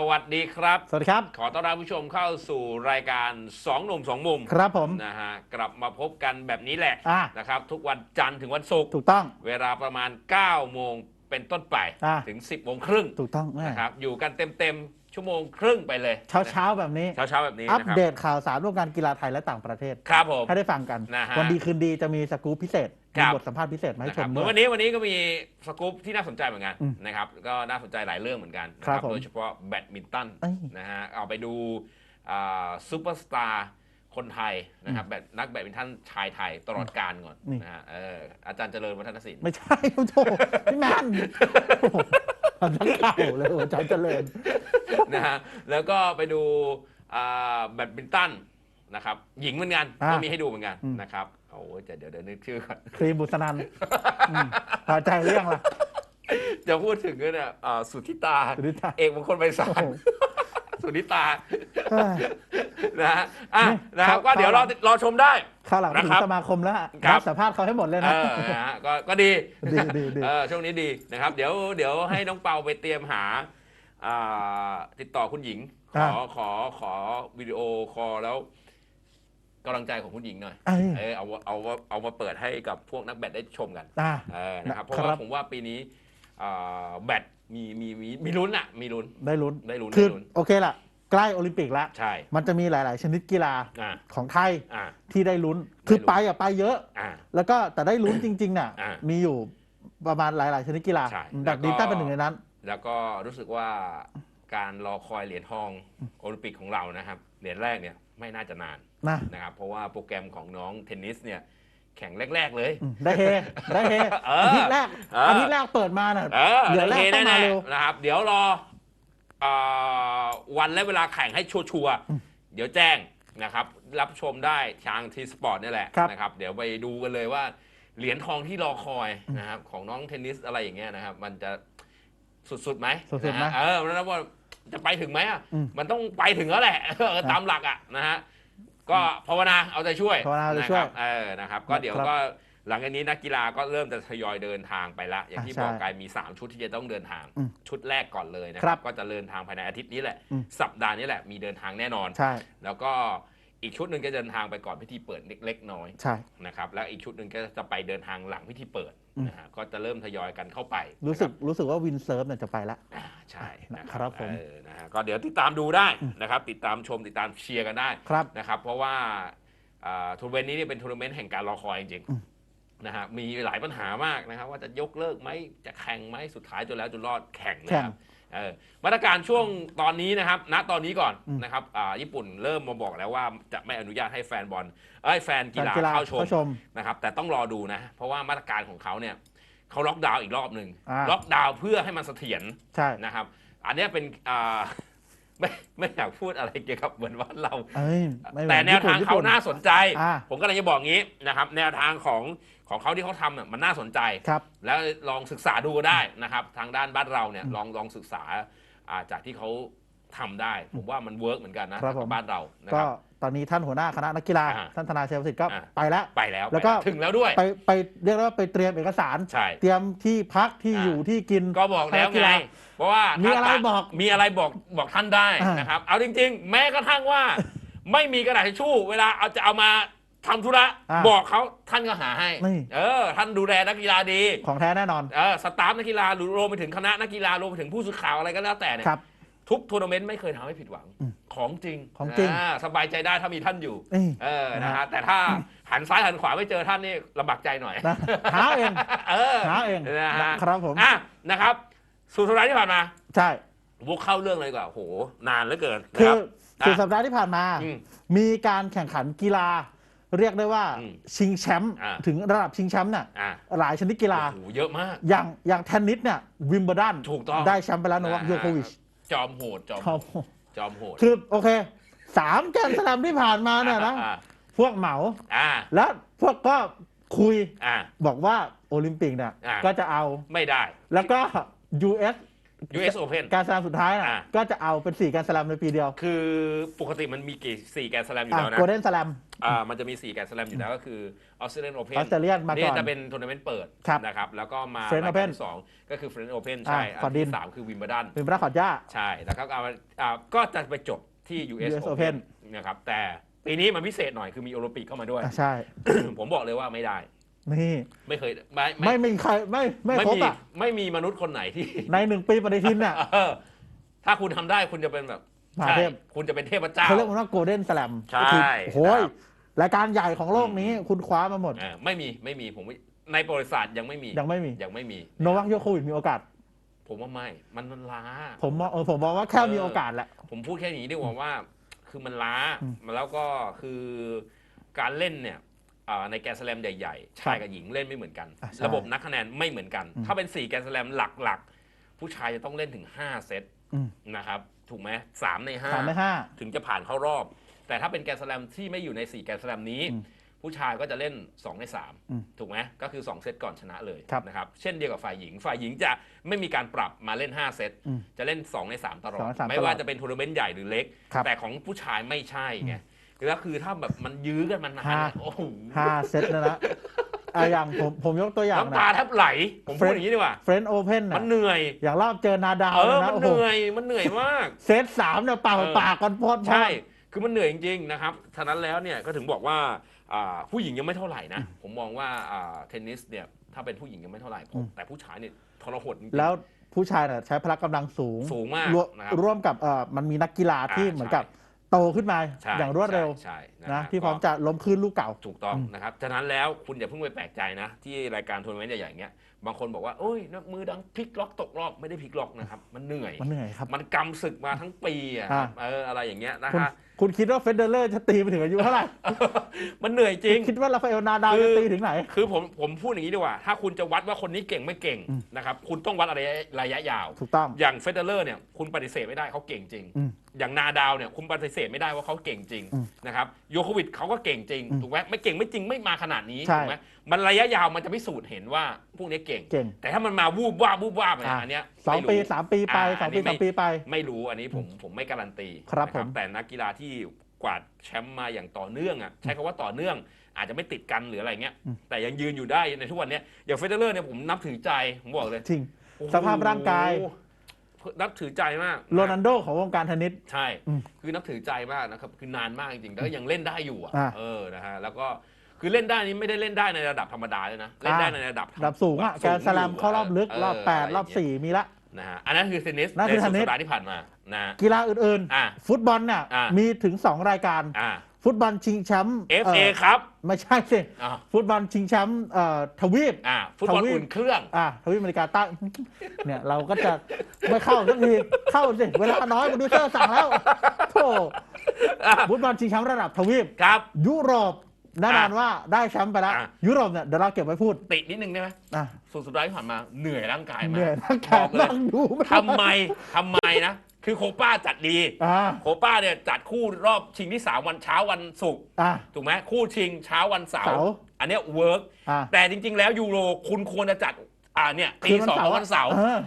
สวัสดีครับ สวัสดีครับ ขอต้อนรับผู้ชมเข้าสู่รายการสองหนุ่มสองมุมครับผมนะฮะกลับมาพบกันแบบนี้แหละอะนะครับทุกวันจันทร์ถึงวันศุกร์ถูกต้อง เวลาประมาณ9โมงเป็นต้นไปอะถึง 10โมงครึ่งถูกต้องแม่นะครับอยู่กันเต็มๆ ชั่วโมงครึ่งไปเลยเช้าเช้าๆแบบนี้เช้าเช้าๆแบบนี้อัปนะครับ เดตข่าวสารวงการกีฬาไทยและต่างประเทศครับผมให้ได้ฟังกัน นะฮะวันดีคืนดีจะมีสกู๊ปพิเศษครัมีบ บทสัมภาษณ์พิเศษมาให้นะชครับมเหมืด้อนววัย นนี้วันนี้ก็มีสกู๊ปที่น่าสนใจเหมือนกันอืมนะครับก็น่าสนใจหลายเรื่องเหมือนกันนะคครัรับบผมโดยเฉพาะแบดมินตันเอ้ย นะฮะเอาไปดูซูเปอร์สตาร์ คนไทยนะครับแบบนักแบดมินตันชายไทยตลอดการก่อนนี่ นะฮะเอออาจารย์เจริญวัฒนศิลป์ไม่ใช่โอ้โหพี่แมนโอ้โหทำทั้งข่าวเลยหัวใจเจริญ นะฮะแล้วก็ไปดูอ่าแบดมินตันนะครับหญิงเหมือนกันอ่าก็มีให้ดูเหมือนกันอืม นะครับโอ้ยจะเดี๋ยวเดี๋ยวนึกชื่อก่อนครีมบุษนันอืมพอใจเรื่องละจะพูดถึงเนี่ยอ่าสุทธิตา สุริตาเอกมงคลไพศาโอ้ลโห สุนิตาเอ้ย นะฮะอะนี่นะครับเขาก็เดี๋ยวรอเขารอชมได้ ข้าวหลังถึนะงครับสมาคมแล้วฮะครับ รับสัมภาษณ์เขาให้หมดเลยเอนะ อนะฮะก็ก็ดีดีดีดี เออช่วงนี้ดีนะครับ เดี๋ยวเดี๋ยวให้น้องเปาไปเตรียมหาอ่าติดต่อคุณหญิง ขอขอขอวิดีโอคอลแล้วกำลังใจของคุณหญิงหน่อย เอ้ยเออเอาเอาเอามาเปิดให้กับพวกนักแบดได้ชมกัน อ่าเออนะครับเพราะครัว่าบ ผมว่าปีนี้ อ่าแบดมีมีมีมีลุ้นอะมีลุ้น ได้ลุ้นได้ลุ้นคือได้ลุ้น โอเคละใกล้โอลิมปิกแล้วใช่ มันจะมีหลาย ๆ ชนิดกีฬาอ่า ของไทยอ่า ที่ได้ลุ้น คือไปอะไปเยอะ อ่า แล้วก็แต่ได้ลุ้น จริง ๆ น่ะ อ่ามีอยู่ประมาณหลาย ๆ ชนิดกีฬาใช่แบดมินตันเป็นหนึ่งในนั้น แล้วก็รู้สึกว่าการรอคอยเหรียญทองโอลิมปิกของเรานะครับ เหรียญแรกเนี่ยไม่น่าจะนานนะ นะครับ เพราะว่าโปรแกรมของน้องเทนนิสเนี่ย แข่งแรก ๆ เลย อืมได้เฮได้เฮเอออาทิตย์แรกเอออ อาทิตย์แรกเปิดมาน่ะ เออเหรียญแรกได้ต้องมาแน่เร็วๆนะครับ เดี๋ยวรอเอ่อวันและเวลาแข่งให้ชัวร์อืมๆเดี๋ยวแจ้งนะครับ รับชมได้ทางทีสปอร์ตนี่แหละครับ นะครับ เดี๋ยวไปดูกันเลยว่า เหรียญทองที่รอคอยนะครับของน้องเทนนิสอะไรอย่างเงี้ยนะครับ มันจะสุดๆไหมสุดๆไหมนะฮะเออแล้วว่าจะไปถึงไหมอะอืม มันต้องไปถึงแล้วแหละเออตามหลักอะนะฮะ ก็ภาวนาเอาใจช่วยภาวนาเอาใจช่วยนะครับเออนะครับ ก็เดี๋ยวครับก็หลังจากนี้นักกีฬาก็เริ่มจะทยอยเดินทางไปละอย่างที่อะใช่บอกกายมี 3 ชุดที่จะต้องเดินทาง อืมชุดแรกก่อนเลยนะคครัรับบก็จะเดินทางภายในอาทิตย์นี้แหละ อืมสัปดาห์นี้แหละมีเดินทางแน่นอน ใช่ แล้วก็ อีกชุดหนึ่งก็จะเดินทางไปก่อนพิธีเปิดเล็กๆน้อยใช่นะครับแล้วอีกชุดหนึ่งก็จะไปเดินทางหลังพิธีเปิดอืม นะฮะก็จะเริ่มทยอยกันเข้าไปรู้สึกนะรู้สึกว่าวินเซิร์ฟเนี่ยจะไปละ อ่าใช่นะคครัรับบผม เออนะฮะก็เดี๋ยวติดตามดูได้นะครับ ติดตามชมติดตามเชียร์กันได้ ครับ นะครับเพราะว่าอ่าทัวร์นาเมนต์นี้เนี่ยเป็นทัวร์นาเมนต์แห่งการรอคอยจริงอืม ๆนะฮะมีหลายปัญหามากนะครับ ว่าจะยกเลิกไหมจะแข่งไหมสุดท้ายจนแล้วจนรอดแข่งนะแข่คงรับ เออมาตรการช่วงตอนนี้นะครับ ณตอนนี้ก่อนอืมนะครับอ่าญี่ปุ่นเริ่มมาบอกแล้วว่าจะไม่อนุญาตให้แฟนบอลเอ้ยแฟนกีฬากีฬาเข้าชมเข้าชมนะครับ แต่ต้องรอดูนะ เพราะว่ามาตรการของเขาเนี่ยเขาล็อกดาวน์อีกรอบหนึ่งอ่า ล็อกดาวน์เพื่อให้มันเสถียรใช่ นะครับ อันเนี้ยเป็นอ่า ไม่ไม่อยากพูดอะไรเกี่ยวกับเหมือนว่าเรา เอ้ยไม่เหมืแต่อนแนวทางญี่เขาปุ่ น่าสนใจ อ่าผมก็เลยจะบอกงี้นะครับ แนวทางของ ของเขาที่เขาทำน่ะมันน่าสนใจ ครับ แล้วลองศึกษาดูก็ได้นะครับ ทางด้านบ้านเราเนี่ยลองลองศึกษาอ่าจากที่เขาทำได้ ผมว่ามันเวิร์กเหมือนกันนะครับผม กับบ้านเรานะก็ครับ ตอนนี้ท่านหัวหน้าคณะนักกีฬา อ่าท่านธนาชัยประสิทธิ์ก็อ่า ไปแล้ว ไปแล้วแล้วก็ ไปถึงแล้วด้วย ไปไปเรียกได้ว่าไปเตรียมเอกสาร ใช่ เตรียมที่พักที่อ่า อยู่ที่กิน ก็บอกแล้วกีไงฬาเพราะว่ามีมีอะไรบอกมีอะไรบอกบอกท่านได้อ่านนะครับ เอาจริง ๆ แม้กระทั่งว่า ไม่มีกระดาษทิชชู่ เวลาเอาจะเอามา ทำธุระอ่าบอกเขาท่านก็หาให้ นี่ เออ ท่านดูแลนักกีฬาดีของแท้แน่นอน เออสตาฟนักกีฬาหรือรวมไปถึงคณะนักกีฬารวมไปถึงผู้สื่อข่าวอะไรก็แล้วแต่เนี่ยครับ ทุกทัวร์นาเมนต์ไม่เคยทำให้ผิดหวังอืมของจริงของจริงาสบายใจได้ถ้ามีท่านอยู่ เอ้ย เออ นะนะฮะ ฮะ แต่ถ้าหันซ้ายหันขวาไม่เจอท่านนี่ลำบากใจหน่อย นะหาเอง เออหาเองนะฮะครับผม อะนะครับ สุดสัปดาห์ที่ผ่านมาใช่ วกเข้าเรื่องเลยดีกว่าโห นานเหลือเกินนะคืคอรับคืออะสัปดาห์ที่ผ่านมา อืมมีการแข่งขันกีฬา เรียกได้ว่าอืมชิงแชมป์อ่า ถึงระดับชิงแชมป์เนี่ยอะหลายชนิดกีฬา โอ้โหเยอะมาก อย่างอย่างเทนนิสเนี่ยวิมเบิลดันถูกต้อง ได้แชมป์ไปแล้วโนวัคนะฮะโยโควิชจอมโหดจอมครับจอมโหดคือโอเคสามแกรนด์สแลมที่ผ่านมาเนี่ยนะอ่าพวกเหมา อ่าแล้วพวกก็คุยอ่า บอกว่าโอลิมปิกเนี่ยอ่า ก็จะเอา ไม่ได้ แล้วก็ US US Open การสแลมสุดท้ายน่ะอะ ก็จะเอาเป็นสี่การสแลมในปีเดียวคือปกติมันมีกี่สี่แกรนด์สแลมอยู่แล้วนะโกลเด้นสแลมอ่ามันจะมี4แกรนด์สแลมอยู่แล้วก็คือออสเตรเลียนโอเพน Australian มาก่อนนี่จะเป็นทัวร์นาเมนต์เปิดครับนะครับแล้วก็มา French รายการ Open ที่สองก็คือเฟรน c ์โอเพนใช่อ่าอัขอนดิน ที่สามคือวิมเบ l ดัน เป็นพระขอดย่า ใช่แล้วก็เอาอ่าก็จะไปจบที่ US, US Open Open นะครับ แต่ปีนี้มันพิเศษหน่อยคือมีโอลิมปิกเข้ามาด้วย อะใช่ ผมบอกเลยว่าไม่ได้ นี่ไม่เคยไม่ไม่มีใครไม่ไม่ไม่ครบมีอะไม่มีมนุษย์คนไหนที่ ในหนึ่งปีปฏิทินเนี่ย เออถ้าคุณทำได้คุณจะเป็นแบบมหาใช่เทพ คุณจะเป็นเทพเจ้า เขาเรียกมันว่าโกลเด้นสแลมใช่โอ้โหยครับ รายการใหญ่ของโลกนี้คุณคว้ามาหมด เออไม่มีไม่มีผมไม่ในประวัติศาสตร์ยังไม่มียังไม่มี ยังไม่มีโนวัคโยโควิดมีโอกาส ผมว่าไม่มันมันล้า ผมมองเออผมมองว่าแค่เออมีโอกาสแหละ ผมพูดแค่นี้ดีกว่าว่า คือมันล้าอืม แล้วก็คือการเล่นเนี่ย อ่าในแกรนด์สแลมใหญ่ๆ ชายกับหญิงเล่นไม่เหมือนกัน อะใช่ระบบนับคะแนนไม่เหมือนกันอืมถ้าเป็น 4 แกรนด์สแลมหลักๆ ผู้ชายจะต้องเล่นถึง 5 เซตอืม นะครับถูกไหมสามในสามในห้า5ถึงจะผ่านเข้ารอบ แต่ถ้าเป็นแกรนด์สแลมที่ไม่อยู่ใน 4 แกรนด์สแลมนี้ อืมผู้ชายก็จะเล่น 2 ใน อืม3 ถูกไหมก็คือ 2 เซตก่อนชนะเลยครับนะครับเช่นเดียวกับฝ่ายหญิง ฝ่ายหญิงจะไม่มีการปรับมาเล่น 5 เซตอืมจะเล่น 2 ใน 3 ตลอสอดงในสามไม่ตลอดว่าจะเป็นทัวร์นาเมนต์ใหญ่หรือเล็ก ครับแต่ของผู้ชายไม่ใช่ไง แล้วคือถ้าแบบมันยื้อกันมันนานห้าโอ้โหห้าเซตนะนะอะอย่างผมผมยกตัวอย่างน้ำตานะ แทบไหล ผมพูดอย่างนี้ดีกว่า เฟรนโอเพนมันเหนื่อย อย่างรอบเจอนาดาวเออ นะมันโอ้เหโหนื่อย มันเหนื่อยมาก เซตสามเนี่ยปากเออปากกันพอด ใช่ คือมันเหนื่อยจริงๆนะครับ ฉะนั้นแล้วเนี่ยก็ถึงบอกว่าอ่าผู้หญิงยังไม่เท่าไหร่นะ ผมมองว่าอ่าเทนนิสเนี่ยถ้าเป็นผู้หญิงยังไม่เท่าไหร่ผมแต่ผู้ชายเนี่ยทรหดจริงๆ แล้วผู้ชายเนี่ยใช้พละกำลังสูงสูงมากร่วมนะครับร่วมกับเอ่อมันมีนักกีฬาที่อ่าเหมือนใช่กับ โตขึ้นมาใช่อย่างรวดเร็วใช่ใช่นะฮที่พร้อมก็จะล้มคืนลูกเก่า ถูกต้องอืม นะครับฉะนั้นแล้วคุณอย่าเพิ่งไปแปลกใจนะ ที่รายการทัวร์นาเมนต์ใหญ่ๆอย่างเงี้ยบางคนบอกว่าโอ้ยนะมือดังพลิกล็อกตกรอบไม่ได้พลิกล็อกนะครับมันเหนื่อย มันเหนื่อยครับ มันกำศึกมาทั้งปีอะอ่า เอออะไรอย่างเงี้ยนะคุณฮะ คุณคิดว่าเฟเดอเลอร์จะตีไปถึงอายุเท่าไหร่มันเหนื่อยจริง คิดว่าราฟาเอลนาดาวคือ จะตีถึงไหน คือผมผมพูดอย่างนี้ดีกว่า ถ้าคุณจะวัดว่าคนนี้เก่งไม่เก่งอืม นะครับ คุณต้องวัดอะไรระยะยาว ถูกต้อง อย่างเฟเดเลอร์เนี่ย คุณปฏิเสธไม่ได้เขาเก่งจริง อืม อย่างนาดาวเนี่ยคุณปฏิเสธไม่ได้ว่าเขาเก่งจริงอืมนะครับโยโควิดเขาก็เก่งจริงอืมถูกไหมไม่เก่งไม่จริงไม่มาขนาดนี้ใช่ถูกไหมมันระยะยาวมันจะพิสูจน์เห็นว่าพวกนี้เก่ง เก่ง แต่ถ้ามันมาวูบวาบวูบวาบเนี่ยอะอันเนี้ยสองไม่รู้ปีสามปีไปอ่าสองปีอันนี้สามปีไป ไม่รู้อันนี้ผมผมไม่การันตีครับนะผม แต่นักกีฬาที่กวาดแชมป์มาอย่างต่อเนื่องอะใช้คำว่าต่อเนื่อง อาจจะไม่ติดกันหรืออะไรเงี้ยอืมแต่ยังยืนอยู่ได้ในทุกวันเนี้ยอย่างเฟเดเลอร์เนี่ยผมนับถือใจผมบอกเลยจริง โอ้โห สภาพร่างกาย นับถือใจมากโรนัลโดของวงการเทนนิส ใช่ อืมคือนับถือใจมากนะครับ คือนานมากจริงๆแต่ก็ยังเล่นได้อยู่อะอ่าเออนะฮะแล้วก็คือเล่นได้นี่ไม่ได้เล่นได้ในระดับธรรมดาเลยนะเล่นได้อ่าในระดับระดับสูงอะสูแกรนด์สแลมยู่เข้ารอบลึกเรอบแปดะไรอบสี่มีละ นะฮะอันนั้นคือเทนนิสนั่นในคือสุดเทนนิส สัปดาห์ที่ผ่านมานะฮะ กีฬาอื่นอ่าๆฟุตบอลเนี่ยอ่ามีมีถึง 2 รายการ อ่า ฟุตบอลชิงแชมป์ FA อ่อครับ ไม่ใช่สิอ่าฟุตบอลชิงแชมป์เอ่อทวีป อ่าฟุตบอลทวีป อุ่นเครื่อง อ่าทวีปอเมริกาใต้ เนี่ยเราก็จะไม่เข้าสักทีเข้าสิเวลาน้อยโปรดิวเซอร์สั่งแล้วโธ่อ่าฟุตบอลชิงแชมป์ระดับทวีป ครับ ยุโรปแน่นอนว่าได้แชมป์ไปแล้ว อะ ยุโรปเนี่ยเดี๋ยวเราเก็บไว้พูดตินิดนึงได้ไหมอะสุดสัปดาห์ที่ผ่านมาเหนื่อยร่างกายมาเหนื่อยกร่างบกายอกเลยนั่งดูไม่ทำไมทำไมนะ คือโคป้าจัดดี อ่าโคป้าเนี่ยจัดคู่รอบชิงที่ 3 วันเช้าวันศุกร์อ่า ถูกไหมคู่ชิงเช้าวันเสาเสาร์ร์อันเนี้ยเวิร์กอ่า แต่จริง ๆ แล้วยูโรคุณควรจะจัดอ่าเนี่ยตีสองของวันเสาร์ออ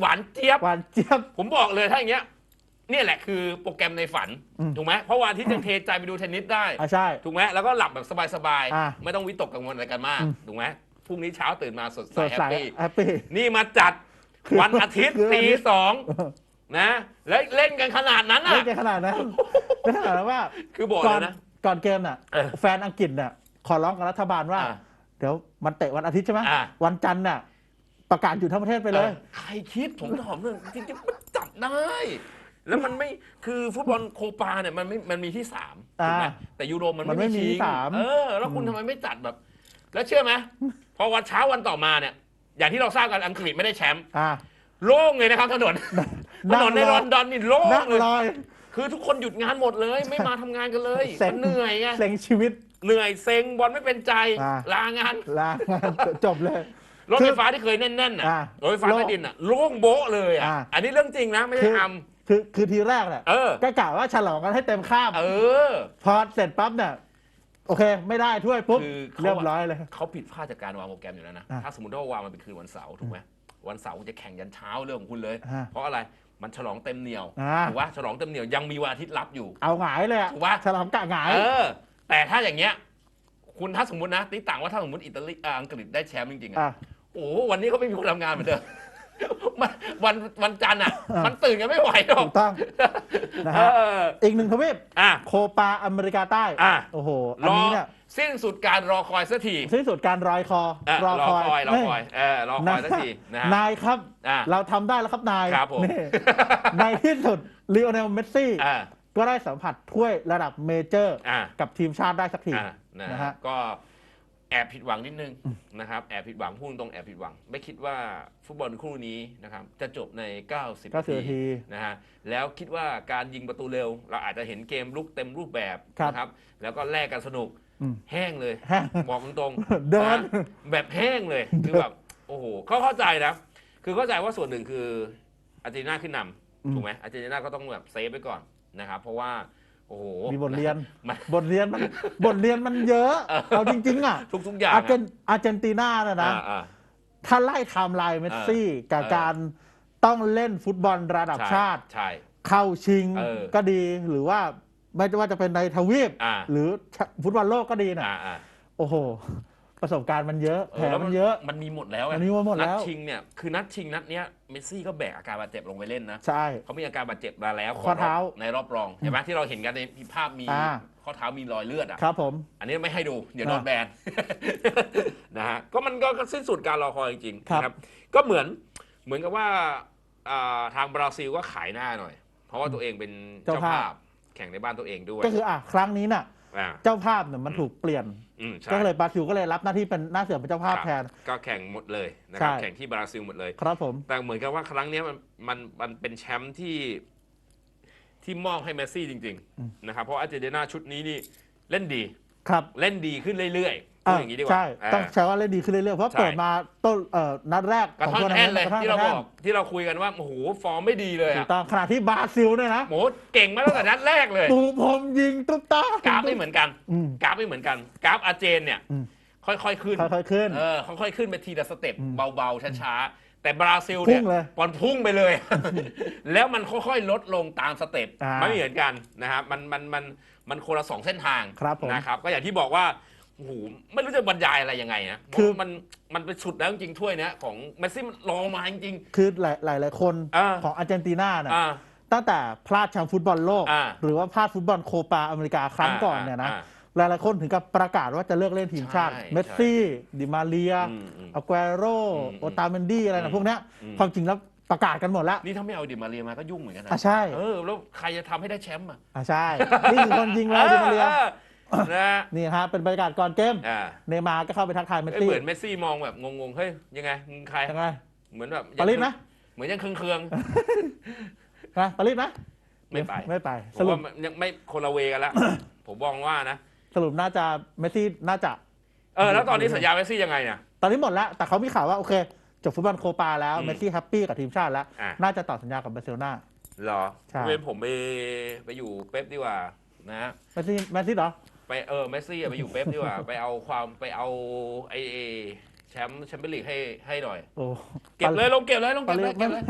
หวานเจี๊ยบ หวานเจี๊ยบ ผมบอกเลยถ้าอย่างเงี้ยเนี่ยแหละคือโปรแกรมในฝัน อืม ถูกไหมเพราะวันอาที่จะเทใจไปดูเทนนิสได้ อ่าใช่ ถูกไหมแล้วก็หลับแบบสบายอ่าๆไม่ต้องวิตกกังวลอะไรกันมาก อืม ถูกไหมพรุ่งนี้เช้าตื่นมาสดสใสดแฮใสปปี้ แฮปปี้ นี่มาจัดวันอาทิตย์คือตีสอง นะ แล้วเล่นกันขนาดนั้นไม่อะใช่ขนาดนั้นไม่ขนาดนั้นว่าคือบอกก่เลอนยนะ ก่อนเกมน่ะ เออแฟนอังกฤษเนี่ยขอร้องกับรัฐบาลว่า อ่าเดี๋ยวมันเตะวันอาทิตย์ใช่ไหมอ่าวันจันทร์น่ะประกาศหยุดทั้งประเทศไปเลย ออใครคิดผมถามเลยจริงๆมันจัดได้ แล้วมันไม่คือฟุตบอลโคปาเนี่ยมันไม่มันมีที่สามถูกไหมอ่าแต่ยูโรมันมันไม่ไม่มีชิงสาม เออ แล้วคุณทำไมไม่จัดแบบ แล้วเชื่อไหมพอวันเช้าวันต่อมาเนี่ย อย่างที่เราทราบกันอังกฤษไม่ได้แชมป์อ่า โล่งเลยนะครับถนน ถนนในงลรอนดอนนี่โล่นั่งงเลยรอยคือทุกคนหยุดงานหมดเลย ไม่มาทำงานกันเลยเซ็งมันเหนื่อยไงเซ็งชีวิต เหนื่อยเซ็งบอลไม่เป็นใจอ่า ลางาน ลางานจบเลย รถไฟฟ้าที่เคยแน่นๆน่ะอ่ารถไฟฟ้าใต้ดินอะโล่งโบ๊ะเลยอะอ่าอันนี้เรื่องจริงนะไม่ใช่คืออคือคือทีแรกเนี่ยำเออก็กะว่าฉลองกันให้เต็มข้ามเออ พอเสร็จปั๊บเนี่ยโอเค ไม่ได้ถ้วยปุ๊บคือเขาเรียบร้อยเลย เขาผิดพลาดจากการวางโปรแกรมอยู่แล้วนะ อะถ้าสมมติว่าวางมันเป็นคืนวันเสาร์ถูกไหมวันเสาร์คุณจะแข่งยันเช้าเรื่องของคุณเลย อ่าเพราะอะไร มันฉลองเต็มเหนียวอ่า ถูกว่าฉลองเต็มเหนียวยังมีวันอาทิตย์รับอยู่ เอาหงายเลยอะถูกปะ ฉลามกะหงาย เออ แต่ถ้าอย่างเงี้ย คุณถ้าสมมตินะตีต่างว่าถ้าสมมติอิตาลีอ่าอังกฤษได้แชมป์จริงๆอะอะ โอ้โหวันนี้ก็ไม่มีคนทำงานเหมือนเดิมมันวันวันจันทร์อะ อ่ามัมันตื่นกันไม่ไหวหรอกถูกต้องนะเอฮะออีกหนึ่งทวีปอะ โคปาอเมริกาใต้ อะ โอ้โห อันรอนี้เนี่ย สิ้นสุดการรอคอยสักทีสิ้นสุดการรอยคอเออรอคอยรอคอยเออรอคอยสักทีนะฮะนายครับ อะ เราทำได้แล้วครับนายครับผม นี่ในที่สุดลีโอเนลเมสซี่อ่าก็ได้สัมผัสถ้วยระดับเมเจอร์ อ่า กับทีมชาติได้สักที อ่านะนะฮะฮะก็แอบผิดหวังนิดนึงนะครับแอบผิดหวังพูดตรงแอบผิดหวัง ไม่คิดว่าฟุตบอลคู่นี้นะครับจะจบใน 90ก็คือทีนะฮะแล้วคิดว่าการยิงประตูเร็ว เราอาจจะเห็นเกมลุกเต็มรูปแบบครับ นะครับแล้วก็แลกกันสนุก อืมแห้งเลย แห้งบอกตรงเดินะแบบแห้งเลยคือแบบโอ้โหเขาเข้าใจนะ คือเข้าใจว่าส่วนหนึ่งคืออาร์เจนตินาขึ้นนอืมำถูกไหมอาร์เจนตินาก็ต้องแบบเซฟไปก่อนนะครับ เพราะว่าโอ้โหมีบทเรียน มัน บทเรียนมัน บทเรียนมันเยอะ เออ เอาจริง ๆ อะ ทุกๆอย่างอาร์เจนอะอาร์เจนตินาน่ะนะอ่าอ่า ถ้าไล่ไทม์ไลน์เมสซี่กับเออ การต้องเล่นฟุตบอลระดับใช่ชาติ ใช่ เข้าชิงเออ ก็ดีหรือว่า ไม่ว่าจะเป็นในทวีป อ่า หรือฟุตบอลโลกก็ดีนะอ่าอ่าโอ้โห ประสบการณ์มันเยอะเอแผลอแล้วมันเยอะ มันมีหมดแล้วไงมันมีหมดแล้ว นัดชิงเนี่ยคือนัดชิงนัดเนี้ยเมสซี่ก็แบกอาการบาดเจ็บลงไปเล่นนะใช่ เขามีอาการบาดเจ็บมาแล้วข้อเท้าในรอบรองเห็นไหมที่เราเห็นกันในภาพมีอ่า ข้อเท้ามีรอยเลือดอะ ครับผม อันนี้ไม่ให้ดู เดี๋ยวโดนอะแบน นะฮะก็มันก็สิ้นสุดการรอคอยจริงๆครับ นะครับ ก็เหมือนเหมือนกับว่าอ่าทางบราซิลก็ขายหน้าหน่อย เพราะว่าตัวเองเป็นเจ้าภาพ แข่งในบ้านตัวเองด้วยก็คืออะครั้งนี้น่ะ อ่า เจ้าภาพเนี่ยมันถูกเปลี่ยน อืมใช่ก็เลยบราซิลก็เลยรับหน้าที่เป็นหน้าเสือเป็นเจ้าภาพครับแทน ก็แข่งหมดเลยนะครับ ใช่ แข่งที่บราซิลหมดเลย ครับผม แต่เหมือนกับว่าครั้งเนี้ยมันมันมันเป็นแชมป์ที่ที่มอบให้เมสซี่จริงอืมๆนะครับ เพราะอาร์เจนตินาชุดนี้นี่เล่นดี ครับเล่นดีขึ้นเรื่อยๆพูดอย่างนี้ดีกว่าใช่อ่าต้องใช้ว่าเล่นดีขึ้นเรื่อยๆเพราะใช่เปิดมาต้นเอ่อนัดแรกกระของท่อนทัวร์นาแอนเมนต์เลยกระท่อนที่เรากระบท่อนกที่เราคุยกันว่าโอ้โหฟอร์มไม่ดีเลยถูอะกต้องขณะที่บราซิลเนี่ยนะโหเก่งมาตั้งแต่นัดแรกเลยปูพรมยิงตุ๊บตากราฟไม่เหมือนกันอืมกราฟไม่เหมือนกันกราฟอาร์เจนเนี่ยอืมค่อยๆขึ้นค่อยๆขึ้นเออค่อยๆขึ้นไปทีละสเต็ปอืมเบาๆช้าๆแต่บราซิลเนี่ยพุ่งเลยบอลพุ่งไปเลย แล้วมันค่อยๆลดลงตามสเต็ปอ่าไม่เหมือนกันนะครับมันมันมัน มันคนละสองเส้นทางครับผมนะครับ ก็อย่างที่บอกว่าโอ้โหไม่รู้จะบรรยายอะไรยังไงนะคือมันมันไปสุดแล้วจริงๆถ้วยเนี้ยของเมสซี่มันรอมาจริงคือหลายหลายหลายคนอ่าของอาร์เจนตินาๆน่ะอ่าตั้งแต่พลาดแชมป์ฟุตบอลโลกอ่าหรือว่าพลาดฟุตบอลโคปาอเมริกาครั้งก่อนเนี่ยนะอ่าหลายหลายคนถึงกับประกาศว่าจะเลิกเล่นทีมชาติใช่เมสซี่ ดิมาเรียอืมอืมอากวโรอืมโอตาเมนดี้อะไรอืนะมพวกเนี้ยอืมความจริงแล้ว ประกาศกันหมดแล้วนี่ถ้าไม่เอาดิมาเรียมาก็ยุ่งเหมือนกันนะอะใช่เออแล้วใครจะทำให้ได้แชมป์อะอะใช่ นี่คือคนยิงเลยดิมาเรียออนะฮะนี่ฮะเป็นบรรยากาศก่อนเกมอ่าเนย์มาร์ก็เข้าไปทักทายเมสเอ้ยซี่เหมือนเมสซี่มองแบบงงๆเฮ้ยยังไงมึงใครยังไงเหมือนแบบปารีสไหมเหมือนยังเคืองนะปารีสไหมๆไม่ไปไม่ไปผสมรุปว่ามันยังไม่คนละเวกันแล้วผมมองว่านะสรุปน่าจะเมสซี่น่าจะ เออแล้วตอนนี้สัญญาเมสซี่ยังไงเนี่ยตอนนี้หมดแล้ว แต่เขามีข่าวว่าโอเค จบฟุตบอลโคปาแล้วอืมเมสซี่แฮปปี้กับทีมชาติแล้ว อะ น่าจะต่อสัญญากับบาร์เซโลนา เหรอใช่เป็นผมไปไปอยู่เป๊ปดีกว่านะฮะ เมสซี่เมสซี่เหรอ ไปเออเมสซี่อะไปอยู่เป๊ปดีกว่า ไปเอาความไปเอาไอเอแชมป์แชมเปี้ยนลีกให้ให้หน่อย โอ้เก็บเลยลงเก็บเลยลงปาเก็บรีเลยสเก็ไม่บเลย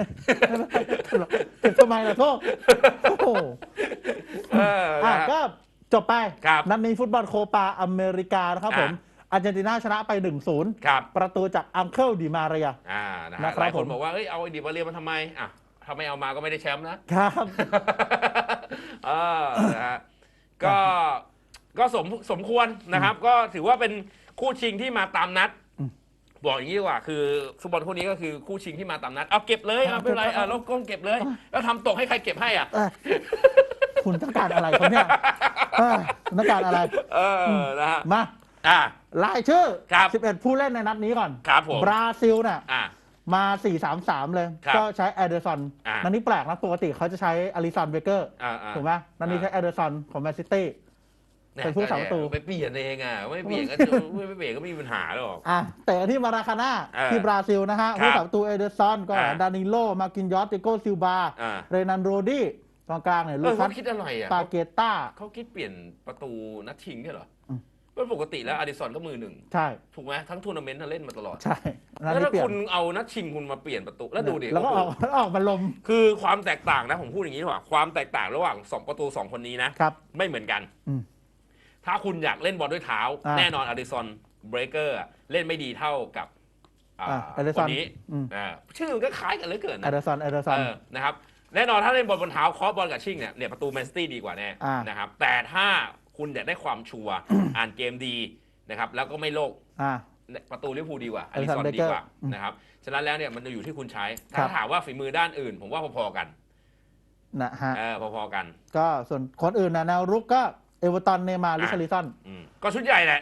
เก็บทำไมล่ะโทษโอ้โหเอออะนะฮะ ก็จบไปครับนัดนี้ฟุตบอลโคปาอเมริกานะครับผม อาร์เจนตินาชนะไป 1-0 ครับประตูจากอังเคิลดิมาเรีย อ่านะฮะนะครับหลายคนผม บอกว่าเอ้ยเอาไอดิบาเรียมาทำไมอะถ้าไม่เอามาก็ไม่ได้แชมป์นะ ครับ เออนะฮะก็ก็สมสมควรนะครับ ก็ถือว่าเป็นคู่ชิงที่มาตามนัด อืมบอกอย่างนี้ดีกว่า คือฟุตบอลคู่นี้ก็คือคู่ชิงที่มาตามนัด เอาเก็บเลยเอาไม่เป็นไรเอาเออแล้วก้มเก็บเลย แล้วทำตกให้ใครเก็บให้อะ เอ้ยคุณต้องการอะไรครับเนี่ยเอ้ยคุณต้องการอะไร เออนะฮะ มา อ่า รายชื่อ ครับ 11 ผู้เล่นในนัดนี้ก่อน ครับผมบราซิลน่ะอ่า มา 4-3-3 เลย ครับก็ใช้แอเดอร์สันอ่านัดนี้แปลกนะปกติเขาจะใช้อลิสันเบเกอร์อ่าอ่าถูกไหมนัดนี้ใช้แอเดอร์สันของแมนซิตี้เป็นผู้สาประตู ไปเปลี่ยนเองอะไม่เปลี่ยนก็ไม่ไม่เปลี่ยนก็ไม่มีปัญหาหรอก อะแต่ที่มาราคาน่าเออที่บราซิลนะฮะครับผู้สาประตูเอเดอร์สันก็อ่า ดานิโลมากินยอสติโกซิลบา อ่าเรนันโรดี้กองกลางเนี่ยเอลูอคัเขาสคิดอะไรอะปาเกต้า เขาคิดเปลี่ยนประตูนัดชิงเนี่ยเหรอ อืม เป็นปกติแล้วอดิสันก็มือหนึ่งใช่ ถูกไหมทั้งทัวร์นาเมนต์น่ะเล่นมาตลอด ใช่นัดแล้วนี้ถ้าเปลี่ยคุนณเอานัดชิงคุณมาเปลี่ยนประตู แล้วดูดิแล้วก็ออกโโหออกมาลม คือความแตกต่างนะ ผมพูดอย่างนี้ดีกว่าความแตกต่างระหว่างสองประตูสองคนนี้นะครับ ไม่เหมือนกัน อืม ถ้าคุณอยากเล่นบอลด้วยเท้า อ่าแน่นอนอดิสันเบรเกอร์เล่นไม่ดีเท่ากับอ่าอ่าเอเดอร์คสันนนี้อืม อ่าชื่อมันก็คล้ายกันเหลือเกินเอนะเดอร์สันเอเดอร์สัน เออนะครับ แน่นอนถ้าเล่นบอลบนเท้าเคาะบอลกับชิงเนี่ยเนี่ยประตูแมนซิตี้ดีกว่าแน่อ่าน นะครับ แต่ถ้า คุณอยากได้ความชัวร์ อ่านเกมดีนะครับ แล้วก็ไม่โลกอ่า ประตูลิเวอร์พูลดีกว่าอ Alisson ลิซอนดีกว่า Becker อืมนะครับ ฉะนั้นแล้วเนี่ยมันจะอยู่ที่คุณใช้ครัถ้าบถามว่าฝีมือด้านอื่น ผมว่าพอๆกันนะฮะ เออพอๆกัน ก็ส่วนคนอื่นนะแนวรุกก็เอเวอร์ตันเนย์มาร์ลิอะซาลิสันอืมก็ชุดใหญ่แหละ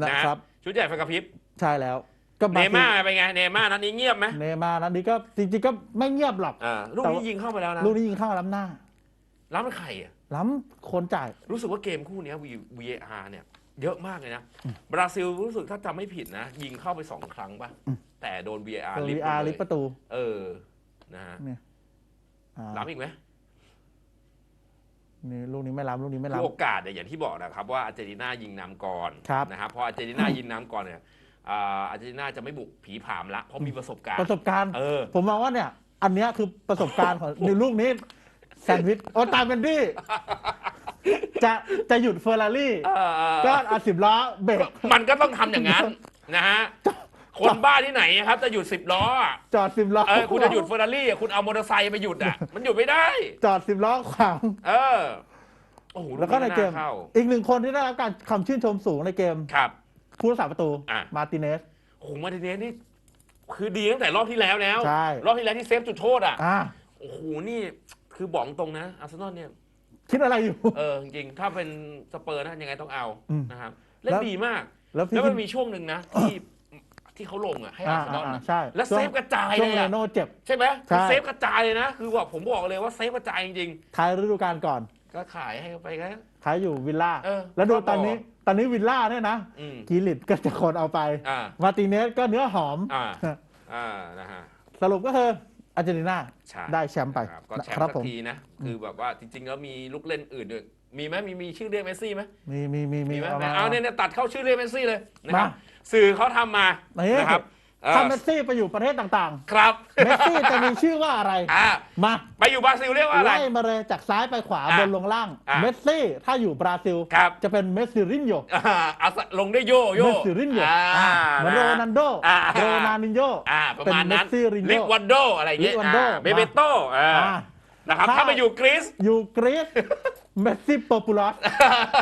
นะครับ ชุดใหญ่ไฟกระพริบใช่แล้ว ก็เนบราซิลม่าร์เป็นไงเนม่าร์นัดนี้เงียบไหมเนย์มาร์นัดนี้ก็จริงๆก็ไม่เงียบหรอก อ่าลูกแต่นี้ว่า ยิงเข้าไปแล้วนะลูกนี้ยิงเข้าล้ำหน้าแล้วมันใครอะ ล้ำคนจ่าย รู้สึกว่าเกมคู่เนี้ย V- VAR เนี่ย เยอะมากเลยนะ บราซิลรู้สึกถ้าจำไม่ผิดนะ ยิงเข้าไปสองครั้งป่ะอืมแต่โดน VAR โดนลิฟวีต์หมอาดร์เลลิยฟประตูเออนะฮะเนี่ยอ่าล้ำอีกไหมนี่ลูกนี้ไม่ล้ำลูกนี้ไม่คือโอล้ำ กาสเนี่ยอย่างที่บอกนะครับว่าอาร์เจนตินายิงนำก่อนครับ นะครับพออาร์เจนตินายิงนำก่อนเนี่ยอ่าอาร์เจนตินาจะไม่บุกผีผามละเพราะมีประสบการปณ์ระสบการณ์ เออ ผมมองว่าเนี่ย อันเนี้ยคือประสบการณ์ของในลูกนี้ แซนด์วิชโอตามเป็นดี้จะจะหยุดเฟอร์รารี่เออเออก็เอาสิบล้อเบรกมันก็ต้องทำอย่างนั้นนะฮะ คนบ้าที่ไหนครับจะหยุดสิบล้ออะจอดสิบล้อเออคุณจะหยุดเฟอร์รารี่อะคุณเอามอเตอร์ไซค์ไปหยุดอะ มันหยุดไม่ได้ จอดสิบล้อขวาง เออ โอ้โหแล้วก็ในเกมาเข้าอีกหนึ่งคนที่ได้รับการคำชื่นชมสูงในเกมครับ ผู้รักษาประตู อะ มาร์ติเนส โอ้โหมาร์ติเนสนี่คือดีตั้งแต่รอบที่แล้วแล้ว ใช่ รอบที่แล้วที่เซฟจุดโทษอะ อ่าโอ้โหนี่ คือบอกตรงนะอาร์เซนอลเนี่ย คิดอะไรอยู่ เออจริงๆถ้าเป็นสเปอร์นะยังไงต้องเอาอืมนะครับเล่นแล้ว ดีมาก แล้วพี่แล้วมันมีช่วงหนึ่งนะ ที่ที่เขาลงอะให้อาอ่าร์เซนอลอ่าน่ะใช่แล้วช่เซวงฟกระจายช่เลวงยเรอะโน่เจ็บ ใช่ไหมใช่ คือเซฟกระจายเลยนะ คือบอกผมบอกเลยว่าเซฟกระจายจริงท้ายฤดูกาลก่อนๆ ก็ขายให้เขาไปกันท้ายอยู่วิลล่าเออแล้วดูก็พอตอนนี้ตอนนี้วิลล่าเนี่ยนะอืมกีริตก็จะคนเอาไป อ่า มาร์ติเนสก็เนื้อหอม อ่า อ่านะฮะ สรุปก็คือ อาร์เจนตินาใช่ ได้แชมป์ไปครับก็แชมครับป์สัผกม ทีนะ คือแบบว่าจริงๆแล้วมีลูกเล่นอื่นด้วยมีไหมมีมีชื่อเรียกเมสซี่ไหมมีมีมีมีมีไหมเอามา เอาเนี่ยเนี่ยตัดเข้าชื่อเรียกเมสซี่เลยนะครับมาสื่อเขาทำมานี่ นะครับ เออ ถ้าเมสซี่ไปอยู่ประเทศต่างครับๆ เมสซี่จะมีชื่อว่าอะไร อ่ามาไปอยู่บราซิลเรียกว่าอะไร ไล่มาเลยจากซ้ายไปขวาอะบนลงล่าง อะเมสซี่ถ้าอยู่บราซิล ครับ จะเป็นเมสซิรินโย อ่าเอาสะลงได้วยโยโย่เมสซิรินโยอ่าอะเหมือนโรนันโดอ่าโรนันินโยอ่าประมาณนั้นเป็นเมสซี่รินโญ่ลิกวันโดอะไรอย่างเงี้ยลิกวันโด อ่าเบเบโตอ่าอะ นะครับถ้า ถ้าไปอยู่กรีซอยู่กรีซเมสซี่โปปูลัส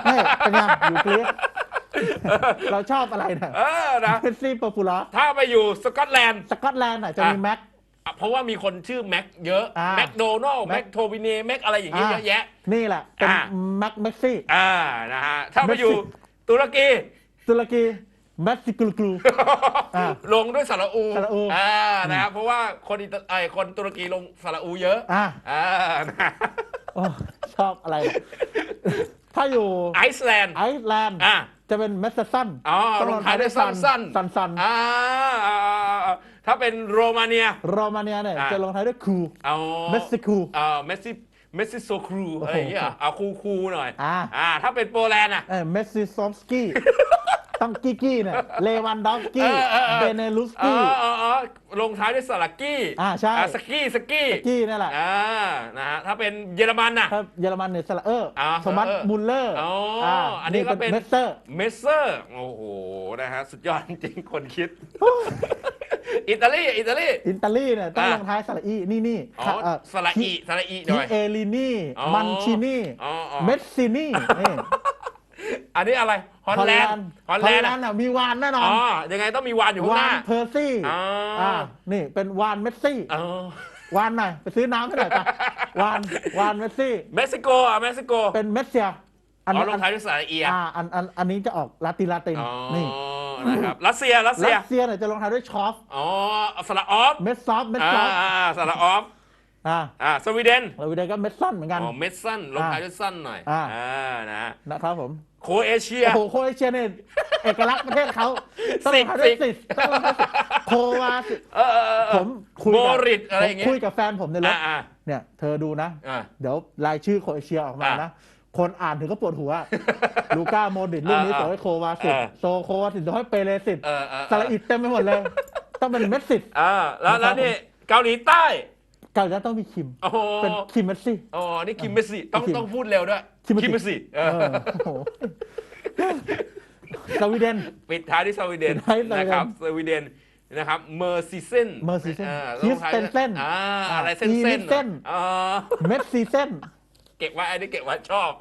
นี่เป็นไงอยู่กรีซ เราชอบอะไรเนี่ยเออนะเมสซี่โปปูลัสถ้าไปอยู่สกอตแลนด์สกอตแลนด์น่ะจะมีอะแม็ก อะเพราะว่ามีคนชื่อแม็กเยอะ อ่าแม็กโดนัลด์แม็แม็ก กโทวิเนแม็กอะไรอย่างเงี้ยอ่าเยอะแยะ นี่แหละ เป็นอะแม็กเม็กซี่ อ่านะฮะถ้าไปอยู่เมสซี่ตุรกี ตุรกีแมสซิกลูกลู อ่าลงด้วยสระอูสระอู อ่านะครับเพราะว่าคนอิตาไอยคนตุรกีลงสระอูเยอะอ่าอ่านะโอ้ชอบอะไรเนี่ยถ้าอยู่ไอซ์แลนด์ไอซ์แลนด์อ่า จะเป็นเมสซันอ๋อลงท้ายด้วยสั้นๆซันซันอ่าอ่าอ่าถ้าเป็นโรมาเนีย โรมาเนียเนี่ยอะจะลงท้ายด้วยคูเอาเมสซิคูอ่าเมสซี่เมสซี่โซครูโอ้โหอะไรอย่างเงี้ยเอาคูคูหน่อยอ่าอ่าถ้าเป็นโปแลนด์อะเออเมสซิซอฟสกี้ ต้องกี้กี้เนี่ยเลวันดอฟสกี้เออเออเออ เบเนลุสอ๋อกี้อ๋ออ๋อลงท้ายด้วยสลักกี้อ่าใช่สกี้สกี้กี้นี่แหละอ่านะฮะถ้าเป็นเยอรมันน่ะครับเยอรมันเนี่ยสละเอออ่าโทมัสเออมุลเลอร์อ๋ออันนี้ก็เป็น เมสเซอร์ เมสเซอร์โอ้โหนะฮะสุดยอดจริงๆคนคิด อิตาลีอิตาลี อิตาลีเนี่ยต้องอ่าลงท้ายสละอีนี่นี่อ๋อค่ะเอ่อสระอีสระอีหฮิน่อย เอลินีอ๋อ มันชินีอ๋ออ๋อ เมสซินีนี่ อันนี้อะไรฮอลแลนด์ฮอลแลนด์ฮอลแลอะนด์อะมีวานแน่นอนอ๋อยังไงต้องมีวานอยู่ข้างหวาน้านเพอร์ซี่อ๋ออ่านี่เป็นวานเมสซี่อ๋อวานหน่อยไปซื้อน้ำให้หน่อยปะวานวานเมสซี่ เม็กซิโกอะเม็กซิโกเป็นเมสเซียอันอ๋อนี้ลงท้ายด้วยสระอีอ่าอะอันอันอันนี้จะออกลาตินลาตินอ๋อนี่นะครับรัสเซียรัสเซีรัยสเซียเนี่ยจะลงท้ายด้วยชอฟอ๋อสระออฟเมสซอฟเมสอ่าซอฟ อ่าสระออฟ อ่าอ่าสวีเดนเราวิดีก็เมสซันเหมือนกันอ๋อเมสซันลงท้ายด้วยสั้นหน่อยอ่านะนะครับผมโครเอเชีย โอ้โหโครเอเชียเนี่ยเอกลักษณ์ประเทศเขาต้องลงท้ายด้วยสิสิทธิ์ต้องลงท้ายด้วยสิโควาสิเออเออเออผมคุยโมกับริตอะไรอย่างผมเงี้ยคุยกับแฟนผมในรถ อ่าอ่าเนี่ยเธอดูนะ อ่า เดี๋ยวรายชื่อโครเอเชียออกมาอะนะโคนอ่านถึงก็ปวดหัว ลูก้าโมดริตรุ่นนี้เออส่งให้โควาสิตเออโซโควาสิตส่งให้เปเรสิตเออเออสระอิดเต็มไปหมดเลย ต้องเป็นเมสซิตอ่าแล้วแล้วนี่เกาหลีใต้เกาหลีใต้ต้องมีคิม โอ้โหเป็นคิมเมสซี่ อ๋อ นี่คิมเมสซี่ต้องคิมต้องพูดเร็วด้วยคิมเมสซี่คิมเมสซี่เอเอออโอ้โหสวีเดน ปิดท้ายที่สวีเดนปิดท้ายสวีเดนนะครับสวีเดนนะครับเมอร์ซิเซน Merseysiden อ่า Christensen อ่าอ่าอะไรเส้นเส้น Eriksen อ๋อเมสซีเส้นเก็บไว้อันนี้เก็บไว้ชอบ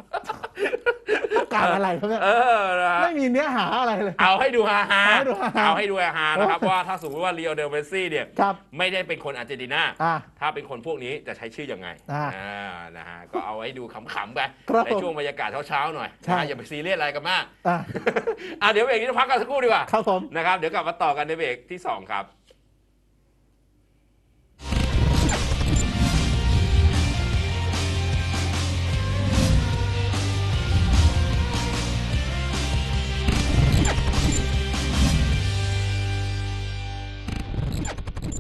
ต้องการอะไรครับเนี่ยเออนะฮะไม่มีเนื้อหาอะไรเลย เอาให้ดูฮาฮาเอาให้ดูฮาๆเอาให้ดูฮาฮานะครับโอ้ว่าถ้าสมมติว่าเรียวเดลเมสซี่เนี่ยครับไม่ได้เป็นคนอาร์เจนตินาอ่าถ้าเป็นคนพวกนี้จะใช้ชื่อยังไงอ่านะฮะก็เอาให้ดูขำๆไปครับในช่วงบรรยากาศเช้าๆหน่อยใช่ นะฮะอย่าไปซีเรียสอะไรกันมากอ่าอะเดี๋ยวเบรกนี้เราพักกันสักครู่ดีกว่าครับผม นะครับเดี๋ยวกลับมาต่อกันในเบรกที่2ครับ